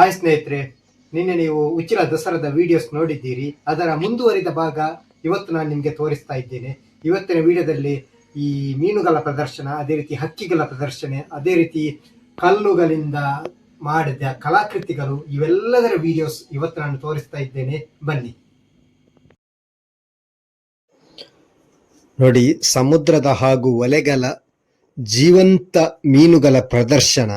Hi ಸ್ನೇಹಿತರೆ, ನಿನ್ನೆ ನೀವು ಉಚ್ಚಿಲ ದಸರಾದ ವಿಡಿಯೋಸ್ ನೋಡಿದ್ದೀರಿ. ಅದರ ಮುಂದುವರಿದ ಭಾಗ ಇವತ್ತು ನಾನು ನಿಮಗೆ ತೋರಿಸ್ತಾ ಇದ್ದೇನೆ. ಇವತ್ತಿನ ವಿಡಿಯೋದಲ್ಲಿ ಈ ಮೀನುಗಳ ಪ್ರದರ್ಶನ, ಅದೇ ರೀತಿ ಹಕ್ಕಿಗಳ ಪ್ರದರ್ಶನ, ಅದೇ ರೀತಿ ಕಲ್ಲುಗಳಿಂದ ಮಾಡಿದ ಕಲಾಕೃತಿಗಳು, ಇವೆಲ್ಲದರ ವಿಡಿಯೋಸ್ ಇವತ್ತು ನಾನು ತೋರಿಸ್ತಾ ಇದ್ದೇನೆ. ಬನ್ನಿ. ನೋಡಿ, ಸಮುದ್ರದ ಹಾಗೂ ಒಲೆಗಳ ಜೀವಂತ ಮೀನುಗಳ ಪ್ರದರ್ಶನ.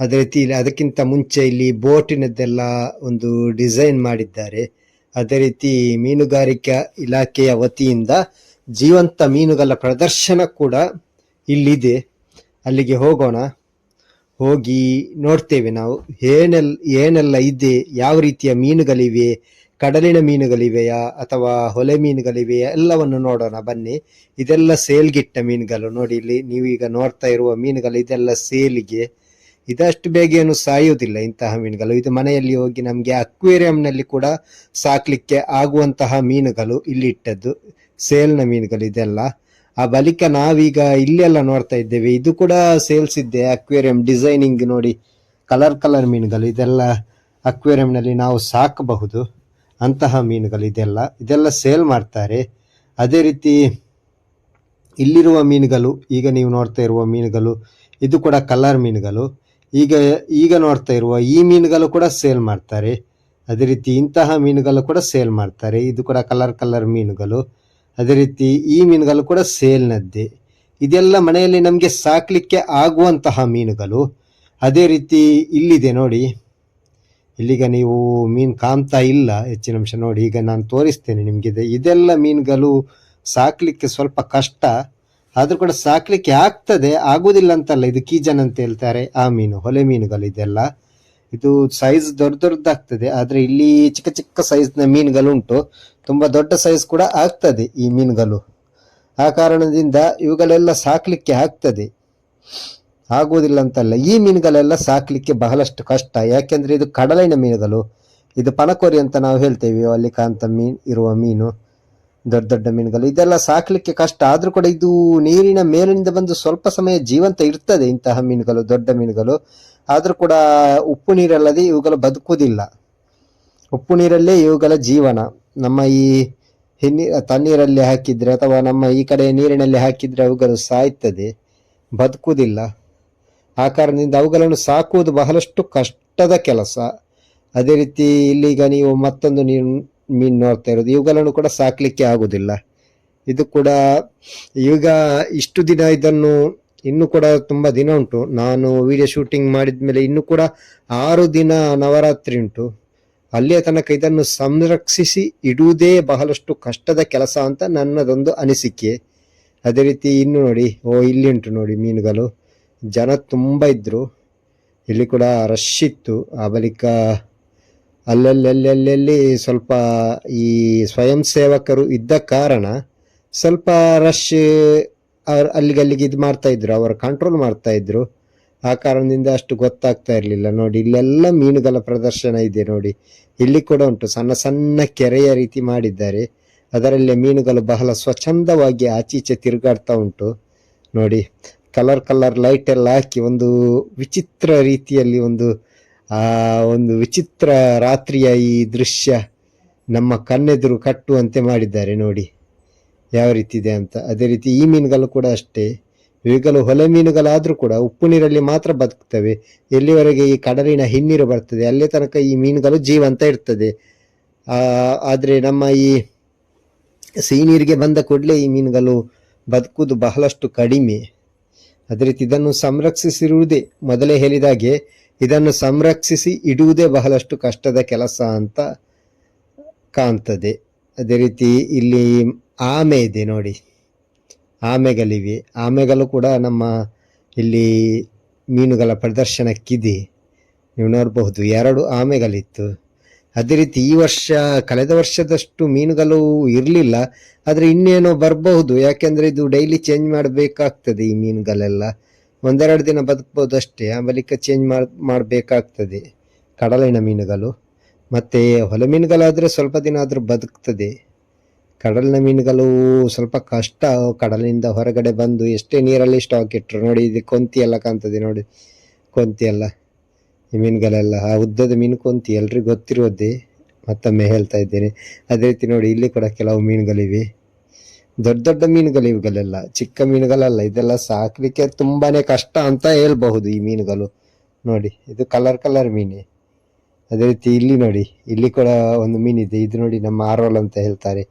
ಅದೇ ರೀತಿ ಇಲ್ಲಿ ಅದಕ್ಕಿಂತ ಮುಂಚೆ ಇಲ್ಲಿ ಬೋಟಿನದ್ದೆಲ್ಲ ಒಂದು ಡಿಸೈನ್ ಮಾಡಿದ್ದಾರೆ. ಅದೇ ರೀತಿ ಮೀನುಗಾರಿಕಾ ಇಲಾಖೆಯ ವತಿಯಿಂದ ಜೀವಂತ ಮೀನುಗಳ ಪ್ರದರ್ಶನ ಕೂಡ ಇಲ್ಲಿದೆ. ಅಲ್ಲಿಗೆ ಹೋಗೋಣ. ಹೋಗಿ ನೋಡ್ತೇವೆ ನಾವು. ಏನೆಲ್ಲ ಏನೆಲ್ಲ ಇದೆ? ಯಾವ ರೀತಿಯ ಮೀನುಗಳಿವೆ? ಕಡಲಿನ ಮೀನುಗಳಿವೆಯಾ? ಅಥವಾ ಹೊಲೆ ಮೀನುಗಳಿವೆಯಾ? ಎಲ್ಲವನ್ನು ನೋಡೋಣ. ಬನ್ನಿ. ಇದೆಲ್ಲ ಸೇಲ್ಗಿಟ್ಟ ಮೀನುಗಳು. ನೋಡಿ ಇಲ್ಲಿ ನೀವೀಗ ನೋಡ್ತಾ ಇರುವ ಮೀನುಗಳು ಇದೆಲ್ಲ ಸೇಲಿಗೆ. ಇದಷ್ಟು ಬೇಗ ಏನು ಸಾಯುವುದಿಲ್ಲ ಇಂತಹ ಮೀನುಗಳು. ಇದು ಮನೆಯಲ್ಲಿ ಹೋಗಿ ನಮಗೆ ಅಕ್ವೇರಿಯಂನಲ್ಲಿ ಕೂಡ ಸಾಕಲಿಕ್ಕೆ ಆಗುವಂತಹ ಮೀನುಗಳು ಇಲ್ಲಿ ಇಟ್ಟದ್ದು ಸೇಲ್ನ ಮೀನುಗಳು ಇದೆಲ್ಲ. ಆ ಬಳಿಕ ನಾವೀಗ ಇಲ್ಲೆಲ್ಲ ನೋಡ್ತಾ ಇದ್ದೇವೆ. ಇದು ಕೂಡ ಸೇಲ್ಸ್ ಇದೆ ಅಕ್ವೇರಿಯಂ ಡಿಸೈನಿಂಗ್ ನೋಡಿ, ಕಲರ್ ಕಲರ್ ಮೀನುಗಳು. ಇದೆಲ್ಲ ಅಕ್ವೇರಿಯಂನಲ್ಲಿ ನಾವು ಸಾಕಬಹುದು. ಅಂತಹ ಮೀನುಗಳು ಇದೆಲ್ಲ. ಇದೆಲ್ಲ ಸೇಲ್ ಮಾಡ್ತಾರೆ. ಅದೇ ರೀತಿ ಇಲ್ಲಿರುವ ಮೀನುಗಳು, ಈಗ ನೀವು ನೋಡ್ತಾ ಇರುವ ಮೀನುಗಳು, ಇದು ಕೂಡ ಕಲರ್ ಮೀನುಗಳು. ಈಗ ಈಗ ನೋಡ್ತಾ ಇರುವ ಈ ಮೀನುಗಳು ಕೂಡ ಸೇಲ್ ಮಾಡ್ತಾರೆ. ಅದೇ ರೀತಿ ಇಂತಹ ಮೀನುಗಳು ಕೂಡ ಸೇಲ್ ಮಾಡ್ತಾರೆ. ಇದು ಕೂಡ ಕಲರ್ ಕಲರ್ ಮೀನುಗಳು. ಅದೇ ರೀತಿ ಈ ಮೀನುಗಳು ಕೂಡ ಸೇಲ್ನದ್ದೇ. ಇದೆಲ್ಲ ಮನೆಯಲ್ಲಿ ನಮಗೆ ಸಾಕಲಿಕ್ಕೆ ಆಗುವಂತಹ ಮೀನುಗಳು. ಅದೇ ರೀತಿ ಇಲ್ಲಿದೆ ನೋಡಿ. ಇಲ್ಲಿಗ ನೀವು ಮೀನು ಕಾಣ್ತಾ ಇಲ್ಲ. ಹೆಚ್ಚಿನ ಅಂಶ ನೋಡಿ. ಈಗ ನಾನು ತೋರಿಸ್ತೇನೆ ನಿಮಗಿದೆ ಇದೆಲ್ಲ ಮೀನುಗಳು ಸಾಕಲಿಕ್ಕೆ ಸ್ವಲ್ಪ ಕಷ್ಟ. ಆದ್ರೂ ಕೂಡ ಸಾಕ್ಲಿಕ್ಕೆ ಆಗ್ತದೆ, ಆಗುದಿಲ್ಲ ಅಂತಲ್ಲ. ಇದು ಕೀಜನ್ ಅಂತ ಹೇಳ್ತಾರೆ, ಆ ಮೀನು, ಹೊಲೆ ಮೀನುಗಳು ಇದೆಲ್ಲ. ಇದು ಸೈಜ್ ದೊಡ್ಡ ದೊಡ್ಡದಾಗ್ತದೆ, ಆದ್ರೆ ಇಲ್ಲಿ ಚಿಕ್ಕ ಚಿಕ್ಕ ಸೈಜ್ನ ಮೀನುಗಳು ಉಂಟು ತುಂಬಾ ದೊಡ್ಡ ಸೈಜ್ ಕೂಡ ಆಗ್ತದೆ ಈ ಮೀನುಗಳು. ಆ ಕಾರಣದಿಂದ ಇವುಗಳೆಲ್ಲ ಸಾಕ್ಲಿಕ್ಕೆ ಆಗ್ತದೆ. ಆಗುವುದಿಲ್ಲ ಅಂತಲ್ಲ. ಈ ಮೀನುಗಳೆಲ್ಲ ಸಾಕ್ಲಿಕ್ಕೆ ಬಹಳಷ್ಟು ಕಷ್ಟ. ಯಾಕೆಂದ್ರೆ ಇದು ಕಡಲಿನ ಮೀನುಗಳು. ಇದು ಪನಕೋರಿ ಅಂತ ನಾವು ಹೇಳ್ತೇವೆ, ಅಲ್ಲಿ ಕಾಂತ ಮೀನ್ ಇರುವ ಮೀನು. ದೊಡ್ಡ ದೊಡ್ಡ ಮೀನುಗಳು. ಇದೆಲ್ಲ ಸಾಕ್ಲಿಕ್ಕೆ ಕಷ್ಟ. ಆದ್ರೂ ಕೂಡ ಇದು ನೀರಿನ ಮೇಲಿನಿಂದ ಬಂದು ಸ್ವಲ್ಪ ಸಮಯ ಜೀವಂತ ಇರ್ತದೆ ಇಂತಹ ಮೀನುಗಳು, ದೊಡ್ಡ ಮೀನುಗಳು. ಆದ್ರೂ ಕೂಡ ಉಪ್ಪು ನೀರಲ್ಲದೆ ಇವುಗಳು ಬದುಕುವುದಿಲ್ಲ. ಉಪ್ಪು ನೀರಲ್ಲೇ ಇವುಗಳ ಜೀವನ. ನಮ್ಮ ಈ ಹಿನ್ನಿ ತಣ್ಣೀರಲ್ಲಿ ಹಾಕಿದ್ರೆ ಅಥವಾ ನಮ್ಮ ಈ ಕಡೆ ನೀರಿನಲ್ಲಿ ಹಾಕಿದ್ರೆ ಅವುಗಳು ಸಾಯ್ತದೆ. ಬದುಕುವುದಿಲ್ಲ. ಆ ಕಾರಣದಿಂದ ಅವುಗಳನ್ನು ಸಾಕುವುದು ಬಹಳಷ್ಟು ಕಷ್ಟದ ಕೆಲಸ. ಅದೇ ರೀತಿ ಇಲ್ಲಿಗ ನೀವು ಮತ್ತೊಂದು ನೀರು ಮೀನು ನೋಡ್ತಾ ಇರೋದು. ಇವುಗಳನ್ನು ಕೂಡ ಸಾಕಲಿಕ್ಕೆ ಆಗೋದಿಲ್ಲ. ಇದು ಕೂಡ ಈಗ ಇಷ್ಟು ದಿನ ಇದನ್ನು ಇನ್ನು ಕೂಡ ತುಂಬಾ ದಿನ ಉಂಟು. ನಾನು ವಿಡಿಯೋ ಶೂಟಿಂಗ್ ಮಾಡಿದ ಮೇಲೆ ಇನ್ನು ಕೂಡ ಆರು ದಿನ ನವರಾತ್ರಿ ಉಂಟು. ಅಲ್ಲಿಯ ತನಕ ಇದನ್ನು ಸಂರಕ್ಷಿಸಿ ಇಡುವುದೇ ಬಹಳಷ್ಟು ಕಷ್ಟದ ಕೆಲಸ ಅಂತ ನನ್ನದೊಂದು ಅನಿಸಿಕೆ. ಅದೇ ರೀತಿ ಇನ್ನು ನೋಡಿ, ಓ, ಇಲ್ಲಿ ಉಂಟು ನೋಡಿ ಮೀನುಗಳು. ಜನ ತುಂಬ ಇದ್ದರು ಇಲ್ಲಿ ಕೂಡ ರಶ್ ಇತ್ತು. ಆ ಬಳಿಕ ಅಲ್ಲಲ್ಲಲ್ಲಲ್ಲಿ ಸ್ವಲ್ಪ ಈ ಸ್ವಯಂ ಸೇವಕರು ಇದ್ದ ಕಾರಣ ಸ್ವಲ್ಪ ರಶ್ ಅವ್ರು ಅಲ್ಲಿಗೆ ಅಲ್ಲಿಗೆ ಇದು ಮಾಡ್ತಾಯಿದ್ರು ಅವರು ಕಂಟ್ರೋಲ್ ಮಾಡ್ತಾ ಇದ್ರು. ಆ ಕಾರಣದಿಂದ ಅಷ್ಟು ಗೊತ್ತಾಗ್ತಾ ಇರಲಿಲ್ಲ. ನೋಡಿ, ಇಲ್ಲೆಲ್ಲ ಮೀನುಗಳ ಪ್ರದರ್ಶನ ಇದೆ ನೋಡಿ. ಇಲ್ಲಿ ಕೂಡ ಉಂಟು. ಸಣ್ಣ ಸಣ್ಣ ಕೆರೆಯ ರೀತಿ ಮಾಡಿದ್ದಾರೆ. ಅದರಲ್ಲಿ ಮೀನುಗಳು ಬಹಳ ಸ್ವಚ್ಛಂದವಾಗಿ ಆಚೀಚೆ ತಿರುಗಾಡ್ತಾ ಉಂಟು. ನೋಡಿ ಕಲರ್ ಕಲರ್ ಲೈಟ್ ಎಲ್ಲ ಹಾಕಿ ಒಂದು ವಿಚಿತ್ರ ರೀತಿಯಲ್ಲಿ ಒಂದು ಆ ಒಂದು ವಿಚಿತ್ರ ರಾತ್ರಿಯ ಈ ದೃಶ್ಯ ನಮ್ಮ ಕಣ್ಣೆದುರು ಕಟ್ಟುವಂತೆ ಮಾಡಿದ್ದಾರೆ ನೋಡಿ. ಯಾವ ರೀತಿ ಇದೆ ಅಂತ. ಅದೇ ರೀತಿ ಈ ಮೀನುಗಳು ಕೂಡ ಅಷ್ಟೇ. ಇವುಗಳು ಹೊಲೆ ಮೀನುಗಳಾದರೂ ಕೂಡ ಉಪ್ಪು ನೀರಲ್ಲಿ ಮಾತ್ರ ಬದುಕ್ತವೆ. ಎಲ್ಲಿವರೆಗೆ ಈ ಕಡಲಿನ ಹಿನ್ನೀರು ಬರ್ತದೆ, ಅಲ್ಲೇ ತನಕ ಈ ಮೀನುಗಳು ಜೀವಂತ ಇರ್ತದೆ. ಆದ್ರೆ ನಮ್ಮ ಈ ಸಿಹಿ ನೀರಿಗೆ ಬಂದ ಕೂಡಲೇ ಈ ಮೀನುಗಳು ಬದುಕುವುದು ಬಹಳಷ್ಟು ಕಡಿಮೆ. ಅದೇ ರೀತಿ ಇದನ್ನು ಸಂರಕ್ಷಿಸಿರುವುದೇ ಮೊದಲೇ ಹೇಳಿದಾಗೆ ಇದನ್ನು ಸಂರಕ್ಷಿಸಿ ಇಡುವುದೇ ಬಹಳಷ್ಟು ಕಷ್ಟದ ಕೆಲಸ ಅಂತ ಕಾಣ್ತದೆ. ಅದೇ ರೀತಿ ಇಲ್ಲಿ ಆಮೆ ಇದೆ ನೋಡಿ. ಆಮೆಗಳಿವೆ. ಆಮೆಗಳು ಕೂಡ ನಮ್ಮ ಇಲ್ಲಿ ಮೀನುಗಳ ಪ್ರದರ್ಶನಕ್ಕಿದೆ. ನೀವು ನೋಡಬಹುದು, ಎರಡು ಆಮೆಗಳಿತ್ತು. ಅದೇ ರೀತಿ ಈ ವರ್ಷ, ಕಳೆದ ವರ್ಷದಷ್ಟು ಮೀನುಗಳು ಇರಲಿಲ್ಲ. ಆದರೆ ಇನ್ನೇನೋ ಬರಬಹುದು. ಯಾಕೆಂದರೆ ಇದು ಡೈಲಿ ಚೇಂಜ್ ಮಾಡಬೇಕಾಗ್ತದೆ ಈ ಮೀನುಗಳೆಲ್ಲ. ಒಂದೆರಡು ದಿನ ಬದುಕ್ಬೋದು ಅಷ್ಟೇ. ಆಮೇಲೆ ಚೇಂಜ್ ಮಾಡ್, ಮಾಡಬೇಕಾಗ್ತದೆ. ಕಡಲಿನ ಮೀನುಗಳು. ಮತ್ತು ಹೊಲ ಮೀನುಗಳಾದರೆ ಸ್ವಲ್ಪ ದಿನ ಆದರೂ ಬದುಕ್ತದೆ. ಕಡಲಿನ ಮೀನುಗಳು ಸ್ವಲ್ಪ ಕಷ್ಟ. ಕಡಲಿನಿಂದ ಹೊರಗಡೆ ಬಂದು ಎಷ್ಟೇ ನೀರಲ್ಲಿ ಸ್ಟಾಕ್ ಇಟ್ಟರು ನೋಡಿ, ಇದು ಕೊಂತಿ ಎಲ್ಲ ಕಾಣ್ತದೆ ನೋಡಿ. ಕೊಂತಿ ಎಲ್ಲ, ಈ ಮೀನುಗಳೆಲ್ಲ. ಆ ಉದ್ದದ ಮೀನು ಕೊಂತಿ ಎಲ್ರಿಗೂ ಗೊತ್ತಿರೋದೇ. ಮತ್ತೊಮ್ಮೆ ಹೇಳ್ತಾ ಇದ್ದೇನೆ. ಅದೇ ರೀತಿ ನೋಡಿ, ಇಲ್ಲಿ ಕೂಡ ಕೆಲವು ಮೀನುಗಳಿವೆ. ದೊಡ್ಡ ದೊಡ್ಡ ಮೀನುಗಳು ಇವುಗಳೆಲ್ಲ, ಚಿಕ್ಕ ಮೀನುಗಳಲ್ಲ, ಇದೆಲ್ಲ ಸಾಕಲಿಕ್ಕೆ ತುಂಬಾನೇ ಕಷ್ಟ ಅಂತ ಹೇಳ್ಬಹುದು ಈ ಮೀನುಗಳು. ನೋಡಿ, ಇದು ಕಲರ್ ಕಲರ್ ಮೀನೆ. ಅದೇ ರೀತಿ ಇಲ್ಲಿ ನೋಡಿ, ಇಲ್ಲಿ ಕೂಡ ಒಂದು ಮೀನಿದೆ. ಇದು ನೋಡಿ ನಮ್ಮ ಆರೋಲ್ ಅಂತ ಹೇಳ್ತಾರೆ.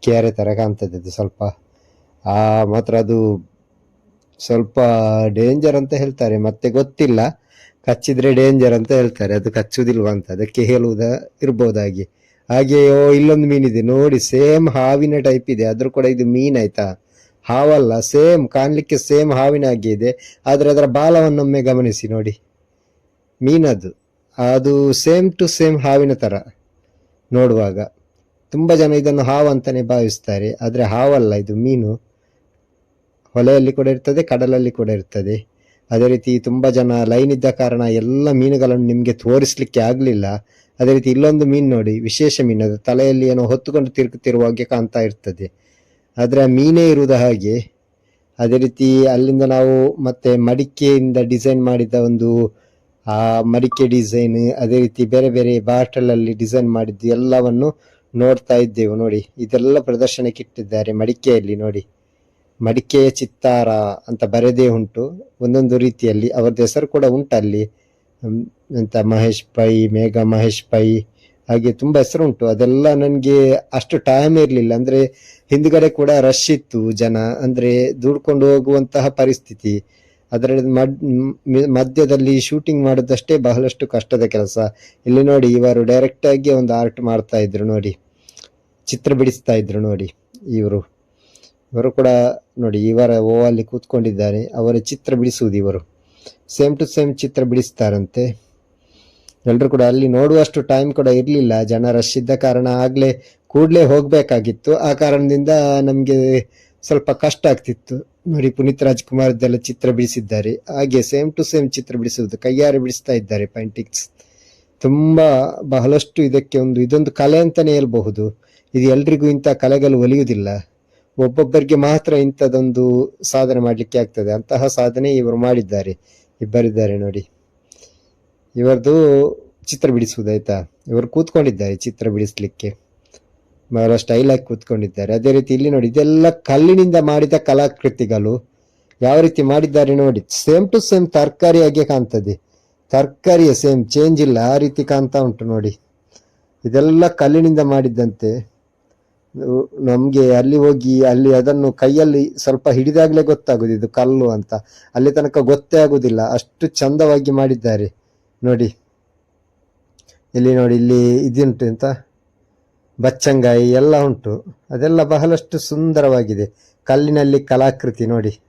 ಕೆರೆ ಥರ ಕಾಣ್ತದೆ ಅದು ಸ್ವಲ್ಪ. ಆ, ಮಾತ್ರ ಅದು ಸ್ವಲ್ಪ ಡೇಂಜರ್ ಅಂತ ಹೇಳ್ತಾರೆ. ಮತ್ತೆ ಗೊತ್ತಿಲ್ಲ. ಕಚ್ಚಿದ್ರೆ ಡೇಂಜರ್ ಅಂತ ಹೇಳ್ತಾರೆ. ಅದು ಕಚ್ಚುವುದಿಲ್ವಾ ಅಂತ. ಅದಕ್ಕೆ ಹೇಳುವುದ ಇರ್ಬೋದಾಗಿ. ಹಾಗೆಯೋ ಇಲ್ಲೊಂದು ಮೀನಿದೆ. ನೋಡಿ, ಸೇಮ್ ಹಾವಿನ ಟೈಪ್ ಇದೆ. ಅದ್ರ ಕೂಡ ಇದು ಮೀನ್ ಆಯ್ತಾ? ಹಾವಲ್ಲ, ಸೇಮ್, ಕಾಣಲಿಕ್ಕೆ ಸೇಮ್ ಹಾವಿನ ಹಾಗೆ ಇದೆ. ಆದ್ರೆ ಅದರ ಬಾಲವನ್ನೊಮ್ಮೆ ಗಮನಿಸಿ ನೋಡಿ. ಮೀನದು. ಅದು ಸೇಮ್ ಟು ಸೇಮ್ ಹಾವಿನ ತರ ನೋಡುವಾಗ. ತುಂಬಾ ಜನ ಇದನ್ನು ಹಾವು ಅಂತಾನೆ ಭಾವಿಸ್ತಾರೆ. ಆದ್ರೆ ಹಾವಲ್ಲ, ಇದು ಮೀನು. ಹೊಲೆಯಲ್ಲಿ ಕೂಡ ಇರ್ತದೆ, ಕಡಲಲ್ಲಿ ಕೂಡ ಇರ್ತದೆ. ಅದೇ ರೀತಿ ತುಂಬಾ ಜನ ಲೈನ್ ಇದ್ದ ಕಾರಣ ಎಲ್ಲ ಮೀನುಗಳನ್ನು ನಿಮಗೆ ತೋರಿಸಲಿಕ್ಕೆ ಆಗ್ಲಿಲ್ಲ. ಅದೇ ರೀತಿ ಇಲ್ಲೊಂದು ಮೀನು ನೋಡಿ, ವಿಶೇಷ ಮೀನು, ಅದು ತಲೆಯಲ್ಲಿ ಏನೋ ಹೊತ್ತುಕೊಂಡು ತಿರುಗುತ್ತಿರುವ ಹಾಗೆ ಕಾಣ್ತಾ ಇರ್ತದೆ. ಆದರೆ ಆ ಮೀನೇ ಇರುವುದು ಹಾಗೆ. ಅದೇ ರೀತಿ ಅಲ್ಲಿಂದ ನಾವು ಮತ್ತೆ ಮಡಿಕೆಯಿಂದ ಡಿಸೈನ್ ಮಾಡಿದ ಒಂದು, ಆ ಮಡಿಕೆ ಡಿಸೈನ್, ಅದೇ ರೀತಿ ಬೇರೆ ಬೇರೆ ಬಾಟಲಲ್ಲಿ ಡಿಸೈನ್ ಮಾಡಿದ್ದು ಎಲ್ಲವನ್ನು ನೋಡ್ತಾ ಇದ್ದೆವು ನೋಡಿ. ಇದೆಲ್ಲ ಪ್ರದರ್ಶನಕ್ಕೆ ಇಟ್ಟಿದ್ದಾರೆ ಮಡಿಕೆಯಲ್ಲಿ ನೋಡಿ. ಮಡಿಕೆಯ ಚಿತ್ತಾರ ಅಂತ ಬರೆದೇ ಉಂಟು. ಒಂದೊಂದು ರೀತಿಯಲ್ಲಿ, ಅವರದ್ದು ಹೆಸರು ಕೂಡ ಉಂಟು ಎಂತ ಮಹೇಶ್ ಪೈ, ಮೇಘ ಮಹೇಶ್ ಪೈ, ಹಾಗೆ ತುಂಬ ಹೆಸರು ಉಂಟು ಅದೆಲ್ಲ ನನಗೆ ಅಷ್ಟು ಟೈಮ್ ಇರಲಿಲ್ಲ. ಅಂದರೆ ಹಿಂದ್ಗಡೆ ಕೂಡ ರಶ್ ಇತ್ತು ಜನ. ಅಂದರೆ ದುಡ್ಕೊಂಡು ಹೋಗುವಂತಹ ಪರಿಸ್ಥಿತಿ. ಅದರಲ್ಲಿ ಮಧ್ಯದಲ್ಲಿ ಶೂಟಿಂಗ್ ಮಾಡೋದಷ್ಟೇ ಬಹಳಷ್ಟು ಕಷ್ಟದ ಕೆಲಸ. ಇಲ್ಲಿ ನೋಡಿ, ಇವರು ಡೈರೆಕ್ಟ್ ಆಗಿ ಒಂದು ಆರ್ಟ್ ಮಾಡ್ತಾ ಇದ್ರು ನೋಡಿ. ಚಿತ್ರ ಬಿಡಿಸ್ತಾ ಇದ್ರು ನೋಡಿ ಇವರು. ಇವರು ಕೂಡ ನೋಡಿ ಇವರ ಅಲ್ಲಿ ಕೂತ್ಕೊಂಡಿದ್ದಾರೆ. ಅವರ ಚಿತ್ರ ಬಿಡಿಸುವುದು ಇವರು. ಸೇಮ್ ಟು ಸೇಮ್ ಚಿತ್ರ ಬಿಡಿಸ್ತಾರಂತೆ. ಎಲ್ಲರೂ ಕೂಡ ಅಲ್ಲಿ ನೋಡುವಷ್ಟು ಟೈಮ್ ಕೂಡ ಇರಲಿಲ್ಲ. ಜನ ರಶ್ ಇದ್ದ ಕಾರಣ ಆಗಲೇ ಕೂಡಲೇ ಹೋಗಬೇಕಾಗಿತ್ತು. ಆ ಕಾರಣದಿಂದ ನಮಗೆ ಸ್ವಲ್ಪ ಕಷ್ಟ ಆಗ್ತಿತ್ತು. ನೋಡಿ, ಪುನೀತ್ ರಾಜ್ಕುಮಾರ್ದೆಲ್ಲ ಚಿತ್ರ ಬಿಡಿಸಿದ್ದಾರೆ. ಹಾಗೆ ಸೇಮ್ ಟು ಸೇಮ್ ಚಿತ್ರ ಬಿಡಿಸುವುದು, ಕೈಯಾರೆ ಬಿಡಿಸ್ತಾ ಇದ್ದಾರೆ ಪೈಂಟಿಕ್ಸ್ ತುಂಬ ಬಹಳಷ್ಟು ಇದಕ್ಕೆ ಒಂದು, ಇದೊಂದು ಕಲೆ ಅಂತಲೇ ಹೇಳ್ಬಹುದು. ಇದು ಎಲ್ರಿಗೂ ಇಂಥ ಕಲೆಗಳು ಒಲಿಯುವುದಿಲ್ಲ. ಒಬ್ಬೊಬ್ಬರಿಗೆ ಮಾತ್ರ ಇಂಥದ್ದೊಂದು ಸಾಧನೆ ಮಾಡಲಿಕ್ಕೆ ಆಗ್ತದೆ. ಅಂತಹ ಸಾಧನೆ ಇವರು ಮಾಡಿದ್ದಾರೆ. ಇಬ್ಬರಿದ್ದಾರೆ ನೋಡಿ. ಇವರದು ಚಿತ್ರ ಬಿಡಿಸುವುದಾಯ್ತಾ ಇವರು ಕೂತ್ಕೊಂಡಿದ್ದಾರೆ ಚಿತ್ರ ಬಿಡಿಸ್ಲಿಕ್ಕೆ. ಬಹಳ ಸ್ಟೈಲ್ ಆಗಿ ಕೂತ್ಕೊಂಡಿದ್ದಾರೆ. ಅದೇ ರೀತಿ ಇಲ್ಲಿ ನೋಡಿ, ಇದೆಲ್ಲ ಕಲ್ಲಿನಿಂದ ಮಾಡಿದ ಕಲಾಕೃತಿಗಳು ಯಾವ ರೀತಿ ಮಾಡಿದ್ದಾರೆ ನೋಡಿ. ಸೇಮ್ ಟು ಸೇಮ್ ತರಕಾರಿಯಾಗೆ ಕಾಣ್ತದೆ. ತರಕಾರಿಯ ಸೇಮ್ ಚೇಂಜ್ ಇಲ್ಲ. ಆ ರೀತಿ ಕಾಣ್ತಾ ಉಂಟು ನೋಡಿ. ಇದೆಲ್ಲ ಕಲ್ಲಿನಿಂದ ಮಾಡಿದ್ದಂತೆ. ನಮ್ಗೆ ಅಲ್ಲಿ ಹೋಗಿ ಅಲ್ಲಿ ಅದನ್ನು ಕೈಯಲ್ಲಿ ಸ್ವಲ್ಪ ಹಿಡಿದಾಗ್ಲೇ ಗೊತ್ತಾಗುದು, ಇದು ಕಲ್ಲು ಅಂತ. ಅಲ್ಲಿ ತನಕ ಗೊತ್ತೇ ಆಗುದಿಲ್ಲ. ಅಷ್ಟು ಚಂದವಾಗಿ ಮಾಡಿದ್ದಾರೆ. ನೋಡಿ. ಇಲ್ಲಿ ನೋಡಿ, ಇಲ್ಲಿ ಇದುಂಟು ಅಂತ ಬಚ್ಚಂಗಾಯಿ ಎಲ್ಲ ಉಂಟು. ಅದೆಲ್ಲ ಬಹಳಷ್ಟು ಸುಂದರವಾಗಿದೆ. ಕಲ್ಲಿನಲ್ಲಿ ಕಲಾಕೃತಿ ನೋಡಿ.